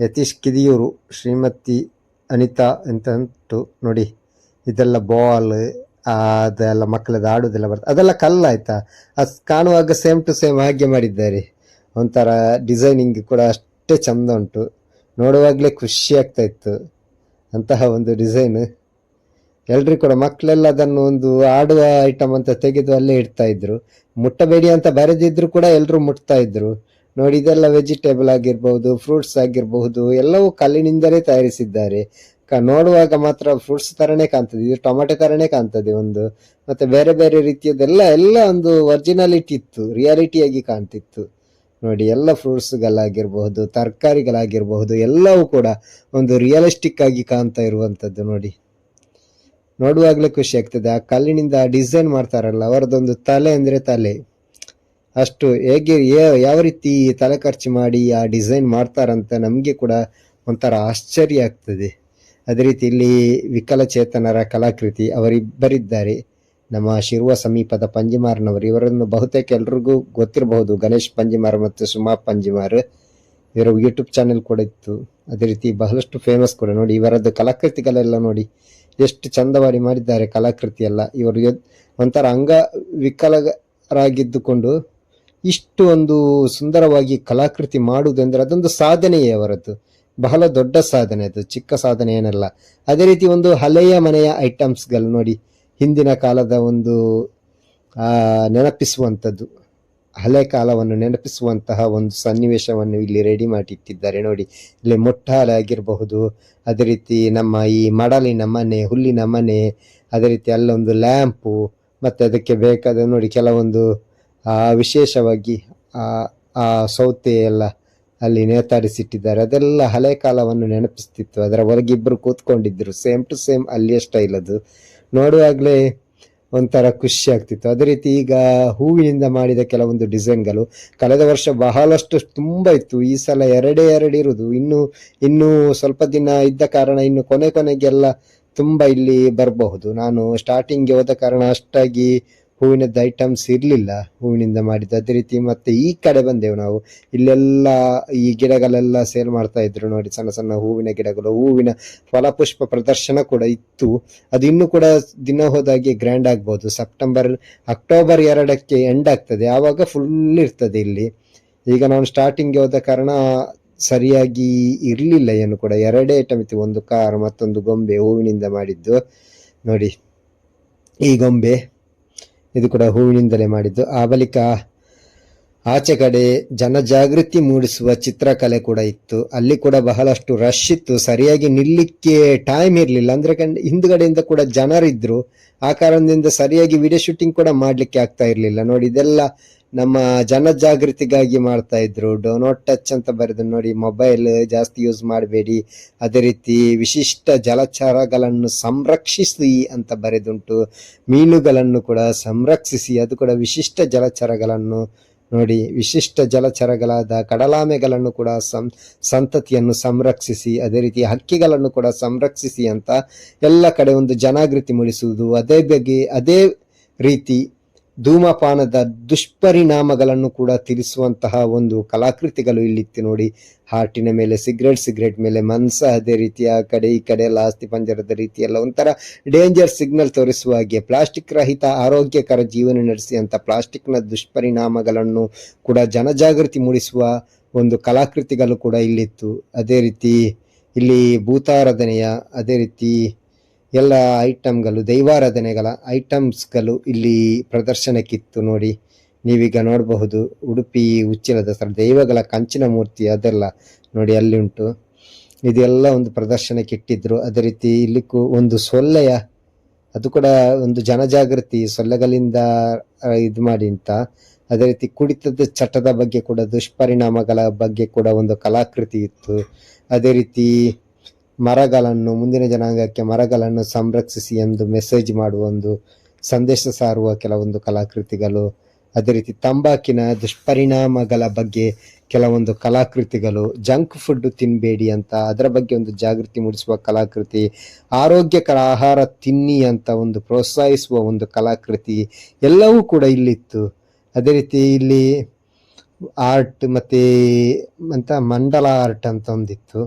ಯತೀಶ್ ಕಿದಿಯೂರು, ಶ್ರೀಮತಿ ಅನಿತಾ ಅಂತ ಉಂಟು ನೋಡಿ. ಇದೆಲ್ಲ ಬಾಲ್ ಅದೆಲ್ಲ ಮಕ್ಕಳದ್ದು ಆಡೋದೆಲ್ಲ ಬರ್ತದೆ. ಅದೆಲ್ಲ ಕಲ್ಲು ಆಯ್ತಾ? ಅದು ಕಾಣುವಾಗ ಸೇಮ್ ಟು ಸೇಮ್ ಹಾಗೆ ಮಾಡಿದ್ದಾರೆ. ಒಂಥರ ಡಿಸೈನಿಂಗ್ ಕೂಡ ಅಷ್ಟೇ ಚಂದ ಉಂಟು. ನೋಡುವಾಗಲೇ ಖುಷಿ ಆಗ್ತಾ ಇತ್ತು. ಅಂತಹ ಒಂದು ಡಿಸೈನ್ ಎಲ್ಲರೂ ಕೂಡ ಮಕ್ಕಳೆಲ್ಲ ಅದನ್ನು ಒಂದು ಆಡುವ ಐಟಮ್ ಅಂತ ತೆಗೆದು ಅಲ್ಲೇ ಇಡ್ತಾ ಇದ್ರು. ಮುಟ್ಟಬೇಡಿ ಅಂತ ಬರೆದಿದ್ರು ಕೂಡ ಎಲ್ಲರೂ ಮುಟ್ತಾ ಇದ್ರು. ನೋಡಿ, ಇದೆಲ್ಲ ವೆಜಿಟೇಬಲ್ ಆಗಿರ್ಬಹುದು ಫ್ರೂಟ್ಸ್ ಆಗಿರಬಹುದು ಎಲ್ಲವೂ ಕಲ್ಲಿನಿಂದಲೇ ತಯಾರಿಸಿದ್ದಾರೆ. ನೋಡುವಾಗ ಮಾತ್ರ ಫ್ರೂಟ್ಸ್ ತರನೇ ಕಾಣ್ತದೆ. ಇದು ಟೊಮೆಟೊ ತರನೇ ಕಾಣ್ತದೆ ಒಂದು. ಮತ್ತೆ ಬೇರೆ ಬೇರೆ ರೀತಿಯದೆಲ್ಲ ಎಲ್ಲ ಒಂದು ಒರಿಜಿನಾಲಿಟಿ ಇತ್ತು. ರಿಯಾಲಿಟಿಯಾಗಿ ಕಾಣ್ತಿತ್ತು. ನೋಡಿ, ಎಲ್ಲ ಫ್ರೂಟ್ಸ್ಗಳಾಗಿರಬಹುದು ತರಕಾರಿಗಳಾಗಿರಬಹುದು, ಎಲ್ಲವೂ ಕೂಡ ಒಂದು ರಿಯಲಿಸ್ಟಿಕ್ ಆಗಿ ಕಾಣ್ತಾ ಇರುವಂತದ್ದು ನೋಡಿ. ನೋಡುವಾಗಲೇ ಖುಷಿ ಆಗ್ತದೆ. ಆ ಕಲ್ಲಿನಿಂದ ಡಿಸೈನ್ ಮಾಡ್ತಾರಲ್ಲ, ಅವರದೊಂದು ತಲೆ ಅಂದ್ರೆ ತಲೆ. ಅಷ್ಟು ಹೇಗೆ ಯಾವ ರೀತಿ ತಲೆ ಖರ್ಚು ಮಾಡಿ ಆ ಡಿಸೈನ್ ಮಾಡ್ತಾರಂತ ನಮಗೆ ಕೂಡ ಒಂಥರ ಆಶ್ಚರ್ಯ ಆಗ್ತದೆ. ಅದೇ ರೀತಿ ಇಲ್ಲಿ ವಿಕಲಚೇತನರ ಕಲಾಕೃತಿ ಅವರಿಬ್ಬರಿದ್ದಾರೆ. ನಮ್ಮ ಶಿರುವ ಸಮೀಪದ ಪಂಜಿಮಾರ್ನವರು, ಇವರನ್ನು ಬಹುತೇಕ ಎಲ್ರಿಗೂ ಗೊತ್ತಿರಬಹುದು. ಗಣೇಶ್ ಪಂಜಿಮಾರ್ ಮತ್ತು ಸುಮಾ ಪಂಜಿಮಾರ್. ಇವರ ಯೂಟ್ಯೂಬ್ ಚಾನೆಲ್ ಕೂಡ ಇತ್ತು. ಅದೇ ರೀತಿ ಬಹಳಷ್ಟು ಫೇಮಸ್ ಕೂಡ. ನೋಡಿ, ಇವರದ್ದು ಕಲಾಕೃತಿಗಳೆಲ್ಲ ನೋಡಿ, ಎಷ್ಟು ಚಂದವಾಗಿ ಮಾಡಿದ್ದಾರೆ ಕಲಾಕೃತಿ ಎಲ್ಲ ಇವರು ಒಂಥರ ಅಂಗ ವಿಕಲರಾಗಿದ್ದುಕೊಂಡು ಇಷ್ಟು ಒಂದು ಸುಂದರವಾಗಿ ಕಲಾಕೃತಿ ಮಾಡುವುದೆಂದರೆ ಅದೊಂದು ಸಾಧನೆಯೇ ಅವರದ್ದು. ಬಹಳ ದೊಡ್ಡ ಸಾಧನೆ ಅದು, ಚಿಕ್ಕ ಸಾಧನೆ ಏನಲ್ಲ. ಅದೇ ರೀತಿ ಒಂದು ಹಳೆಯ ಮನೆಯ ಐಟಮ್ಸ್ಗಳು ನೋಡಿ, ಹಿಂದಿನ ಕಾಲದ ಒಂದು ನೆನಪಿಸುವಂಥದ್ದು. ಹಳೆ ಕಾಲವನ್ನು ನೆನಪಿಸುವಂತಹ ಒಂದು ಸನ್ನಿವೇಶವನ್ನು ಇಲ್ಲಿ ರೆಡಿ ಮಾಡಿ ಇಟ್ಟಿದ್ದಾರೆ ನೋಡಿ. ಇಲ್ಲಿ ಮೊಟ್ಟಾಲೆ ಆಗಿರಬಹುದು ಅದೇ ರೀತಿ ನಮ್ಮ ಈ ಮಡಲಿನ ಮನೆ, ಹುಲ್ಲಿನ ಮನೆ, ಅದೇ ರೀತಿ ಅಲ್ಲೊಂದು ಲ್ಯಾಂಪು, ಮತ್ತು ಅದಕ್ಕೆ ಬೇಕಾದ ನೋಡಿ ಕೆಲವೊಂದು ವಿಶೇಷವಾಗಿ, ಆ ಸೌತೆ ಎಲ್ಲ ಅಲ್ಲಿ ನೇತಾಡಿಸಿಟ್ಟಿದ್ದಾರೆ ಅದೆಲ್ಲ ಹಳೆ ಕಾಲವನ್ನು ನೆನಪಿಸ್ತಿತ್ತು. ಅದರ ಹೊರಗೆ ಇಬ್ಬರು ಕೂತ್ಕೊಂಡಿದ್ರು. ಸೇಮ್ ಟು ಸೇಮ್ ಅಲ್ಲಿಯ ಸ್ಟೈಲ್ ಅದು. ನೋಡುವಾಗಲೇ ಒಂಥರ ಖುಷಿ ಆಗ್ತಿತ್ತು. ಅದೇ ರೀತಿ ಈಗ ಹೂವಿನಿಂದ ಮಾಡಿದ ಕೆಲವೊಂದು ಡಿಸೈನ್ಗಳು ಕಳೆದ ವರ್ಷ ಬಹಳಷ್ಟು ತುಂಬ ಇತ್ತು. ಈ ಸಲ ಎರಡೇ ಎರಡು ಇರುವುದು. ಇನ್ನು, ಇನ್ನೂ ಸ್ವಲ್ಪ ದಿನ ಇದ್ದ ಕಾರಣ ಇನ್ನು ಕೊನೆ ಕೊನೆಗೆಲ್ಲ ತುಂಬ ಇಲ್ಲಿ ಬರಬಹುದು. ನಾನು ಸ್ಟಾರ್ಟಿಂಗ್ಗೆ ಹೋದ ಕಾರಣ ಅಷ್ಟಾಗಿ ಹೂವಿನದ್ದು ಐಟಮ್ಸ್ ಇರಲಿಲ್ಲ. ಹೂವಿನಿಂದ ಮಾಡಿದ್ದು ಅದೇ ರೀತಿ ಮತ್ತೆ ಈ ಕಡೆ ಬಂದೆವು ನಾವು. ಇಲ್ಲೆಲ್ಲ ಈ ಗಿಡಗಳೆಲ್ಲ ಸೇಲ್ ಮಾಡ್ತಾ ಇದ್ರು ನೋಡಿ, ಸಣ್ಣ ಸಣ್ಣ ಹೂವಿನ ಗಿಡಗಳು, ಹೂವಿನ ಫಲಪುಷ್ಪ ಪ್ರದರ್ಶನ ಕೂಡ ಇತ್ತು. ಅದು ಇನ್ನೂ ಕೂಡ ದಿನ ಹೋದಾಗೆ ಗ್ರ್ಯಾಂಡ್ ಆಗ್ಬೋದು. ಸೆಪ್ಟೆಂಬರ್ ಅಕ್ಟೋಬರ್ ಎರಡಕ್ಕೆ ಎಂಡ್ ಆಗ್ತದೆ. ಆವಾಗ ಫುಲ್ ಇರ್ತದೆ ಇಲ್ಲಿ. ಈಗ ನಾನು ಸ್ಟಾರ್ಟಿಂಗ್ಗೆ ಹೋದ ಕಾರಣ ಸರಿಯಾಗಿ ಇರಲಿಲ್ಲ ಏನು ಕೂಡ. ಎರಡೇ ಐಟಮ್ ಇತ್ತು. ಒಂದು ಕಾರ್, ಮತ್ತೊಂದು ಗೊಂಬೆ ಹೂವಿನಿಂದ ಮಾಡಿದ್ದು. ನೋಡಿ, ಈ ಗೊಂಬೆ. ಇದು ಕೂಡ ಹೂವಿನಿಂದಲೇ ಮಾಡಿದ್ದು. ಆ ಬಳಿಕ ಆಚೆ ಕಡೆ ಜನಜಾಗೃತಿ ಮೂಡಿಸುವ ಚಿತ್ರಕಲೆ ಕೂಡ ಇತ್ತು. ಅಲ್ಲಿ ಕೂಡ ಬಹಳಷ್ಟು ರಶ್ ಇತ್ತು. ಸರಿಯಾಗಿ ನಿಲ್ಲಿಕ್ಕೆ ಟೈಮ್ ಇರಲಿಲ್ಲ. ಅಂದರೆ ಕಂಡು ಹಿಂದ್ಗಡೆಯಿಂದ ಕೂಡ ಜನರಿದ್ರು. ಆ ಕಾರಣದಿಂದ ಸರಿಯಾಗಿ ವಿಡಿಯೋ ಶೂಟಿಂಗ್ ಕೂಡ ಮಾಡ್ಲಿಕ್ಕೆ ಆಗ್ತಾ ಇರಲಿಲ್ಲ. ನೋಡಿ, ಇದೆಲ್ಲ ನಮ್ಮ ಜನಜಾಗೃತಿಗಾಗಿ ಮಾಡ್ತಾ ಇದ್ರು. ಡೋ ನಾಟ್ ಟಚ್ ಅಂತ ಬರೆದು ನೋಡಿ ಮೊಬೈಲ್ ಜಾಸ್ತಿ ಯೂಸ್ ಮಾಡಬೇಡಿ. ಅದೇ ರೀತಿ ವಿಶಿಷ್ಟ ಜಲಚರಗಳನ್ನು ಸಂರಕ್ಷಿಸಿ ಅಂತ ಬರೆದುಂಟು. ಮೀನುಗಳನ್ನು ಕೂಡ ಸಂರಕ್ಷಿಸಿ, ಅದು ಕೂಡ ವಿಶಿಷ್ಟ ಜಲಚರಗಳನ್ನು ನೋಡಿ, ವಿಶಿಷ್ಟ ಜಲಚರಗಳಾದ ಕಡಲಾಮೆಗಳನ್ನು ಕೂಡ ಸಂ, ಸಂತತಿಯನ್ನು ಸಂರಕ್ಷಿಸಿ, ಅದೇ ರೀತಿ ಹಕ್ಕಿಗಳನ್ನು ಕೂಡ ಸಂರಕ್ಷಿಸಿ ಅಂತ ಎಲ್ಲ ಕಡೆ ಒಂದು ಜನಾಗೃತಿ ಮೂಡಿಸುವುದು, ಅದೇ ಬಗ್ಗೆ, ಅದೇ ರೀತಿ ಧೂಮಪಾನದ ದುಷ್ಪರಿಣಾಮಗಳನ್ನು ಕೂಡ ತಿಳಿಸುವಂತಹ ಒಂದು ಕಲಾಕೃತಿಗಳು ಇಲ್ಲಿತ್ತು ನೋಡಿ. ಹಾರ್ಟಿನ ಮೇಲೆ ಸಿಗರೆಟ್ ಸಿಗರೆಟ್ ಮೇಲೆ ಮನ್ಸ ಅದೇ ರೀತಿಯ ಕಡೆ ಈ ಕಡೆ ಎಲ್ಲ ಆಸ್ತಿ ಪಂಜರದ ರೀತಿಯೆಲ್ಲ ಒಂಥರ ಡೇಂಜರ್ ಸಿಗ್ನಲ್ ತೋರಿಸುವ ಹಾಗೆ ಪ್ಲಾಸ್ಟಿಕ್ ರಹಿತ ಆರೋಗ್ಯಕರ ಜೀವನ ನಡೆಸಿ ಅಂತ ಪ್ಲಾಸ್ಟಿಕ್ನ ದುಷ್ಪರಿಣಾಮಗಳನ್ನು ಕೂಡ ಜನಜಾಗೃತಿ ಮೂಡಿಸುವ ಒಂದು ಕಲಾಕೃತಿಗಳು ಕೂಡ ಇಲ್ಲಿತ್ತು. ಅದೇ ರೀತಿ ಇಲ್ಲಿ ಭೂತಾರಾಧನೆಯ, ಅದೇ ರೀತಿ ಎಲ್ಲ ಐಟಮ್ಗಳು ದೈವಾರಾಧನೆಗಳ ಐಟಮ್ಸ್ಗಳು ಇಲ್ಲಿ ಪ್ರದರ್ಶನಕ್ಕಿತ್ತು ನೋಡಿ. ನೀವೀಗ ನೋಡಬಹುದು, ಉಡುಪಿ ಉಚ್ಚಿಲದ ದಸರಾ, ದೈವಗಳ ಕಂಚಿನ ಮೂರ್ತಿ ಅದೆಲ್ಲ ನೋಡಿ ಅಲ್ಲಿ ಉಂಟು ಇದೆಲ್ಲ ಒಂದು ಪ್ರದರ್ಶನಕ್ಕೆ ಇಟ್ಟಿದ್ರು. ಅದೇ ರೀತಿ ಇಲ್ಲಿ ಒಂದು ಸೊಳ್ಳೆಯ, ಅದು ಕೂಡ ಒಂದು ಜನಜಾಗೃತಿ, ಸೊಳ್ಳೆಗಳಿಂದ ಇದು ಮಾಡಿ ಅಂತ. ಅದೇ ರೀತಿ ಕುಡಿತದ ಚಟದ ಬಗ್ಗೆ ಕೂಡ, ದುಷ್ಪರಿಣಾಮಗಳ ಬಗ್ಗೆ ಕೂಡ ಒಂದು ಕಲಾಕೃತಿ ಇತ್ತು. ಅದೇ ರೀತಿ ಮರಗಳನ್ನು, ಮುಂದಿನ ಜನಾಂಗಕ್ಕೆ ಮರಗಳನ್ನು ಸಂರಕ್ಷಿಸಿ ಎಂದು ಮೆಸೇಜ್ ಮಾಡುವ ಒಂದು ಸಂದೇಶ ಸಾರುವ ಕೆಲವೊಂದು ಕಲಾಕೃತಿಗಳು. ಅದೇ ರೀತಿ ತಂಬಾಕಿನ ದುಷ್ಪರಿಣಾಮಗಳ ಬಗ್ಗೆ ಕೆಲವೊಂದು ಕಲಾಕೃತಿಗಳು. ಜಂಕ್ ಫುಡ್ ತಿನ್ನಬೇಡಿ ಅಂತ, ಅದರ ಬಗ್ಗೆ ಒಂದು ಜಾಗೃತಿ ಮೂಡಿಸುವ ಕಲಾಕೃತಿ. ಆರೋಗ್ಯಕರ ಆಹಾರ ತಿನ್ನಿ ಅಂತ ಒಂದು ಪ್ರೋತ್ಸಾಹಿಸುವ ಒಂದು ಕಲಾಕೃತಿ ಎಲ್ಲವೂ ಕೂಡ ಇಲ್ಲಿತ್ತು. ಅದೇ ರೀತಿ ಇಲ್ಲಿ ಆರ್ಟ್ ಮತ್ತೆ ಅಂತ ಮಂಡಲ ಆರ್ಟ್ ಅಂತ ಒಂದಿತ್ತು.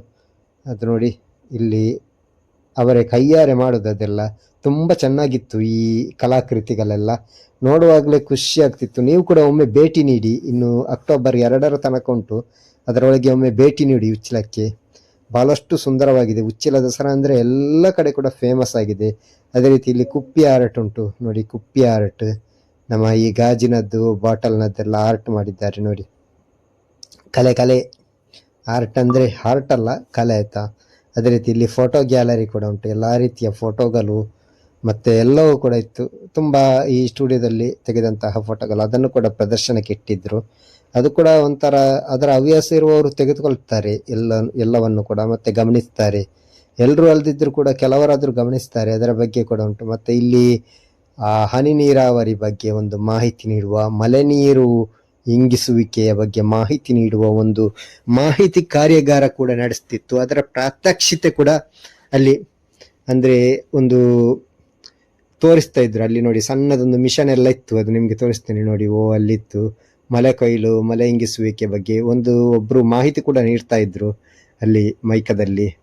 ಅದು ನೋಡಿ. ಇಲ್ಲಿ ಅವರೇ ಕೈಯಾರೆ ಮಾಡೋದದೆಲ್ಲ ತುಂಬ ಚೆನ್ನಾಗಿತ್ತು ಈ ಕಲಾಕೃತಿಗಳೆಲ್ಲ. ನೋಡುವಾಗಲೇ ಖುಷಿ ಆಗ್ತಿತ್ತು. ನೀವು ಕೂಡ ಒಮ್ಮೆ ಭೇಟಿ ನೀಡಿ. ಇನ್ನು ಅಕ್ಟೋಬರ್ ಎರಡರ ತನಕ ಉಂಟು. ಅದರೊಳಗೆ ಒಮ್ಮೆ ಭೇಟಿ ನೀಡಿ ಉಚ್ಚಿಲಕ್ಕೆ ಭಾಳಷ್ಟು ಸುಂದರವಾಗಿದೆ. ಉಚ್ಚಿಲ ದಸರಾ ಅಂದರೆ ಎಲ್ಲ ಕಡೆ ಕೂಡ ಫೇಮಸ್ ಆಗಿದೆ. ಅದೇ ರೀತಿ ಇಲ್ಲಿ ಕುಪ್ಪಿ ಆರ್ಟ್ ಉಂಟು. ನೋಡಿ, ಕುಪ್ಪಿ ಆರ್ಟ್ ನಮ್ಮ ಈ ಗಾಜಿನದ್ದು, ಬಾಟಲ್ನದ್ದೆಲ್ಲ ಆರ್ಟ್ ಮಾಡಿದ್ದಾರೆ ನೋಡಿ. ಕಲೆ ಕಲೆ. ಆರ್ಟ್ ಅಂದರೆ ಹಾರ್ಟ್ ಅಲ್ಲ, ಕಲೆ ಆಯ್ತಾ? ಅದೇ ರೀತಿ ಇಲ್ಲಿ ಫೋಟೋ ಗ್ಯಾಲರಿ ಕೂಡ ಉಂಟು. ಎಲ್ಲ ರೀತಿಯ ಫೋಟೋಗಳು ಮತ್ತು ಎಲ್ಲವೂ ಕೂಡ ಇತ್ತು. ತುಂಬ ಈ ಸ್ಟುಡಿಯೋದಲ್ಲಿ ತೆಗೆದಂತಹ ಫೋಟೋಗಳು ಅದನ್ನು ಕೂಡ ಪ್ರದರ್ಶನಕ್ಕೆ ಇಟ್ಟಿದ್ರು. ಅದು ಕೂಡ ಒಂಥರ ಅದರ ಹವ್ಯಾಸ ಇರುವವರು ತೆಗೆದುಕೊಳ್ತಾರೆ. ಎಲ್ಲ, ಎಲ್ಲವನ್ನು ಕೂಡ ಮತ್ತೆ ಗಮನಿಸ್ತಾರೆ. ಎಲ್ಲರೂ ಅಲ್ದಿದ್ರು ಕೂಡ ಕೆಲವರಾದರೂ ಗಮನಿಸ್ತಾರೆ. ಅದರ ಬಗ್ಗೆ ಕೂಡ ಉಂಟು. ಮತ್ತೆ ಇಲ್ಲಿ ಹನಿ ನೀರಾವರಿ ಬಗ್ಗೆ ಒಂದು ಮಾಹಿತಿ ನೀಡುವ ಮಳೆ ನೀರು ಇಂಗಿಸುವಿಕೆಯ ಬಗ್ಗೆ ಮಾಹಿತಿ ನೀಡುವ ಒಂದು ಮಾಹಿತಿ ಕಾರ್ಯಾಗಾರ ಕೂಡ ನಡೆಸ್ತಿತ್ತು. ಅದರ ಪ್ರಾತ್ಯಕ್ಷಿತೆ ಕೂಡ ಅಲ್ಲಿ ಅಂದ್ರೆ ಒಂದು ತೋರಿಸ್ತಾ ಇದ್ರು. ಅಲ್ಲಿ ನೋಡಿ ಸಣ್ಣದೊಂದು ಮಿಷನ್ ಎಲ್ಲ ಇತ್ತು. ಅದು ನಿಮಗೆ ತೋರಿಸ್ತೇನೆ ನೋಡಿ. ಓ, ಅಲ್ಲಿತ್ತು. ಮಲೆ ಕೊಯ್ಲು, ಮಲೆ ಇಂಗಿಸುವಿಕೆ ಬಗ್ಗೆ ಒಂದು ಒಬ್ರು ಮಾಹಿತಿ ಕೂಡ ನೀಡ್ತಾ ಇದ್ರು ಅಲ್ಲಿ ಮೈಕದಲ್ಲಿ.